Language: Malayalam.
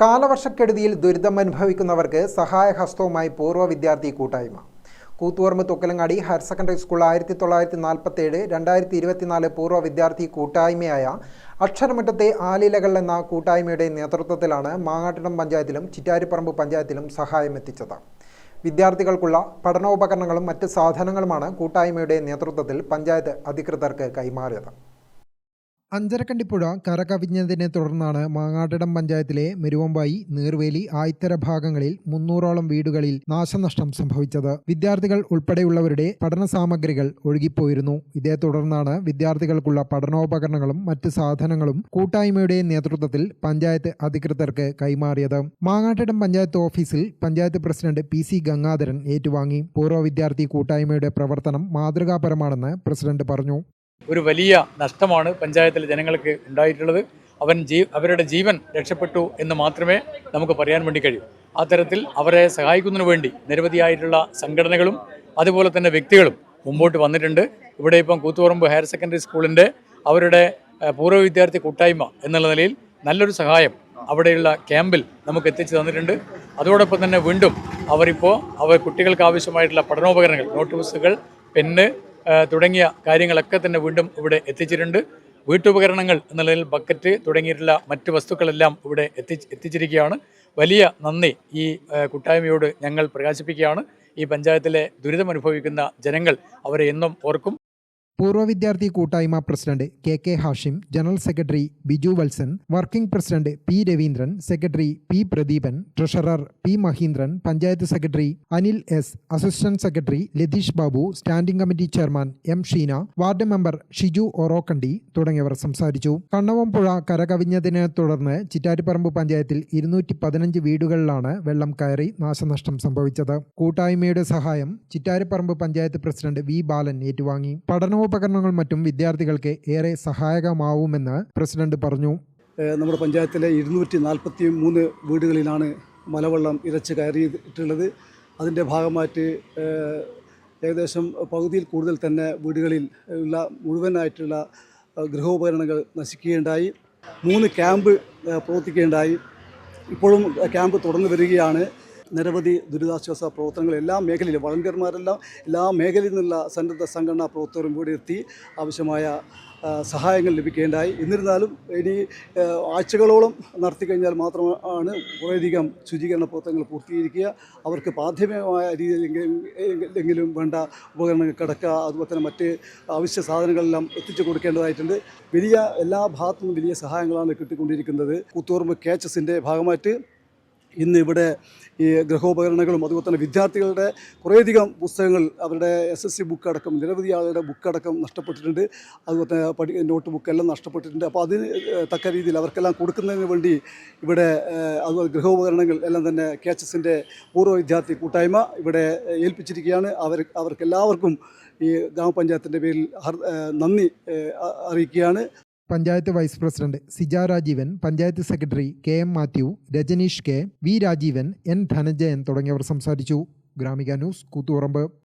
കാലവർഷക്കെടുതിയിൽ ദുരിതമനുഭവിക്കുന്നവർക്ക് സഹായഹസ്തവുമായി പൂർവ വിദ്യാർത്ഥി കൂട്ടായ്മ. Koothuparamba Thokkilangadi higher secondary school ആയിരത്തി തൊള്ളായിരത്തി നാൽപ്പത്തി ഏഴ് രണ്ടായിരത്തി ഇരുപത്തിനാല് പൂർവ വിദ്യാർത്ഥി കൂട്ടായ്മയായ അക്ഷരമുറ്റത്തെ ആലിലകൾ എന്ന കൂട്ടായ്മയുടെ നേതൃത്വത്തിലാണ് മാങ്ങാട്ടിടം പഞ്ചായത്തിലും ചിറ്റാരിപ്പറമ്പ് പഞ്ചായത്തിലും സഹായം എത്തിച്ചത്. വിദ്യാർത്ഥികൾക്കുള്ള പഠനോപകരണങ്ങളും മറ്റ് സാധനങ്ങളുമാണ് കൂട്ടായ്മയുടെ നേതൃത്വത്തിൽ പഞ്ചായത്ത് അധികൃതർക്ക് കൈമാറിയത്. അഞ്ചരക്കണ്ടിപ്പുഴ കരകവിഞ്ഞതിനെ തുടർന്നാണ് മാങ്ങാട്ടിടം പഞ്ചായത്തിലെ മെരുവമ്പായി നീർവേലി ആയിത്തര ഭാഗങ്ങളിൽ മുന്നൂറോളം വീടുകളിൽ നാശനഷ്ടം സംഭവിച്ചത്. വിദ്യാർത്ഥികൾ ഉൾപ്പെടെയുള്ളവരുടെ പഠന സാമഗ്രികൾ ഒഴുകിപ്പോയിരുന്നു. ഇതേ തുടർന്നാണ് വിദ്യാർത്ഥികൾക്കുള്ള പഠനോപകരണങ്ങളും മറ്റ് സാധനങ്ങളും കൂട്ടായ്മയുടെ നേതൃത്വത്തിൽ പഞ്ചായത്ത് അധികൃതർക്ക് കൈമാറിയത്. മാങ്ങാട്ടിടം പഞ്ചായത്ത് ഓഫീസിൽ panchayat president P C Gangadharan ഏറ്റുവാങ്ങി. പൂർവ വിദ്യാർത്ഥി കൂട്ടായ്മയുടെ പ്രവർത്തനം മാതൃകാപരമാണെന്ന് പ്രസിഡന്റ് പറഞ്ഞു. ഒരു വലിയ നഷ്ടമാണ് പഞ്ചായത്തിലെ ജനങ്ങൾക്ക് ഉണ്ടായിട്ടുള്ളത്. അവൻ ജീ അവരുടെ ജീവൻ രക്ഷപ്പെട്ടു എന്ന് മാത്രമേ നമുക്ക് പറയാൻ വേണ്ടി കഴിയൂ. ആ തരത്തിൽ അവരെ സഹായിക്കുന്നതിന് വേണ്ടി നിരവധിയായിട്ടുള്ള സംഘടനകളും അതുപോലെ തന്നെ വ്യക്തികളും മുമ്പോട്ട് വന്നിട്ടുണ്ട്. ഇവിടെ ഇപ്പം കൂത്തുപറമ്പ് ഹയർ സെക്കൻഡറി സ്കൂളിന്റെ അവരുടെ പൂർവ വിദ്യാർത്ഥി കൂട്ടായ്മ എന്നുള്ള നിലയിൽ നല്ലൊരു സഹായം അവിടെയുള്ള ക്യാമ്പിൽ നമുക്ക് എത്തിച്ചു തന്നിട്ടുണ്ട്. അതോടൊപ്പം തന്നെ വീണ്ടും അവരിപ്പോൾ അവർ കുട്ടികൾക്ക് ആവശ്യമായിട്ടുള്ള പഠനോപകരണങ്ങൾ നോട്ട് ബുക്സുകൾ പെന്ന് തുടങ്ങിയ കാര്യങ്ങളൊക്കെ തന്നെ വീണ്ടും ഇവിടെ എത്തിച്ചിട്ടുണ്ട്. വീട്ടുപകരണങ്ങൾ എന്നുള്ളതിൽ ബക്കറ്റ് തുടങ്ങിയിട്ടുള്ള മറ്റ് വസ്തുക്കളെല്ലാം ഇവിടെ എത്തി എത്തിച്ചിരിക്കുകയാണ്. വലിയ നന്ദി ഈ കൂട്ടായ്മയോട് ഞങ്ങൾ പ്രകാശിപ്പിക്കുകയാണ്. ഈ പഞ്ചായത്തിലെ ദുരിതമനുഭവിക്കുന്ന ജനങ്ങൾ അവരെ എന്നും ഓർക്കും. പൂർവ വിദ്യാർത്ഥി കൂട്ടായ്മ president K K Hashim general secretary Biju Valsan working president P Raveendran secretary P Pradeepan treasurer P Mahindran panchayat secretary Anil S assistant secretary Latheesh Babu standing committee chairman M Sheena ward member Shiju Orokkandi തുടങ്ങിയവർ സംസാരിച്ചു. കണ്ണവം പുഴ കരകവിഞ്ഞതിനെ തുടർന്ന് ചിറ്റാരിപ്പറമ്പ് പഞ്ചായത്തിൽ ഇരുന്നൂറ്റി പതിനഞ്ച് വീടുകളിലാണ് വെള്ളം കയറി നാശനഷ്ടം സംഭവിച്ചത്. കൂട്ടായ്മയുടെ സഹായം ചിറ്റാരിപ്പറമ്പ് പഞ്ചായത്ത് പ്രസിഡന്റ് വി ബാലൻ ഏറ്റുവാങ്ങി. പഠനോപകരണങ്ങൾ മറ്റും വിദ്യാർത്ഥികൾക്ക് ഏറെ സഹായകമാവുമെന്ന് പ്രസിഡന്റ് പറഞ്ഞു. നമ്മുടെ പഞ്ചായത്തിലെ ഇരുന്നൂറ്റി നാൽപ്പത്തി മൂന്ന് വീടുകളിലാണ് മലവെള്ളം ഇരച്ച് കയറിയിട്ടുള്ളത്. അതിന്റെ ഭാഗമായിട്ട് ഏകദേശം പകുതിയിൽ കൂടുതൽ തന്നെ വീടുകളിൽ ഉള്ള മുഴുവനായിട്ടുള്ള ഗൃഹോപകരണങ്ങൾ നശിക്കുകയുണ്ടായി. മൂന്ന് ക്യാമ്പ് പ്രവർത്തിക്കുകയുണ്ടായി. ഇപ്പോഴും ക്യാമ്പ് തുടർന്നു വരികയാണ്. നിരവധി ദുരിതാശ്വാസ പ്രവർത്തനങ്ങൾ എല്ലാ മേഖലയിലും വളണ്ടിയർമാരെല്ലാം എല്ലാ മേഖലയിൽ നിന്നുള്ള സന്നദ്ധ സംഘടനാ പ്രവർത്തകരും കൂടി എത്തി ആവശ്യമായ സഹായങ്ങൾ ലഭിക്കേണ്ടായി. എന്നിരുന്നാലും ഇനി ആഴ്ചകളോളം നടത്തി കഴിഞ്ഞാൽ മാത്രമാണ് കുറേയധികം ശുചീകരണ പ്രവർത്തനങ്ങൾ പൂർത്തീകരിക്കുക. അവർക്ക് പ്രാഥമികമായ രീതിയിൽ എങ്കിലും വേണ്ട ഉപകരണങ്ങൾ കിടക്കുക. അതുപോലെ തന്നെ മറ്റ് അവശ്യ സാധനങ്ങളെല്ലാം എത്തിച്ചു കൊടുക്കേണ്ടതായിട്ടുണ്ട്. വലിയ എല്ലാ ഭാഗത്തു നിന്നും വലിയ സഹായങ്ങളാണ് കിട്ടിക്കൊണ്ടിരിക്കുന്നത്. കൂത്തുപറമ്പ് കേച്ചസിന്റെ ഭാഗമായിട്ട് ഇന്ന് ഇവിടെ ഈ ഗൃഹോപകരണങ്ങളും അതുപോലെ തന്നെ വിദ്യാർത്ഥികളുടെ കുറേയധികം പുസ്തകങ്ങൾ അവരുടെ എസ് എസ് സി ബുക്ക് അടക്കം നിരവധി ആളുടെ ബുക്ക് അടക്കം നഷ്ടപ്പെട്ടിട്ടുണ്ട്. അതുപോലെ തന്നെ പഠി നോട്ട് ബുക്ക് എല്ലാം നഷ്ടപ്പെട്ടിട്ടുണ്ട്. അപ്പോൾ അതിന് തക്ക രീതിയിൽ അവർക്കെല്ലാം കൊടുക്കുന്നതിന് വേണ്ടി ഇവിടെ അതുപോലെ ഗൃഹോപകരണങ്ങൾ എല്ലാം തന്നെ കെ എച്ച് എസിന്റെ പൂർവ വിദ്യാർത്ഥി കൂട്ടായ്മ ഇവിടെ ഏൽപ്പിച്ചിരിക്കുകയാണ്. അവർ അവർക്കെല്ലാവർക്കും ഈ ഗ്രാമപഞ്ചായത്തിന്റെ പേരിൽ നന്ദി അറിയിക്കുകയാണ്. Panchayat vice president Sija Rajeevan panchayat secretary K M Mathew Rajaneesh K V Rajeevan N Dhanajayan തുടങ്ങിയവർ സംസാരിച്ചു. ഗ്രാമിക ന്യൂസ് കൂത്തുപറമ്പ്.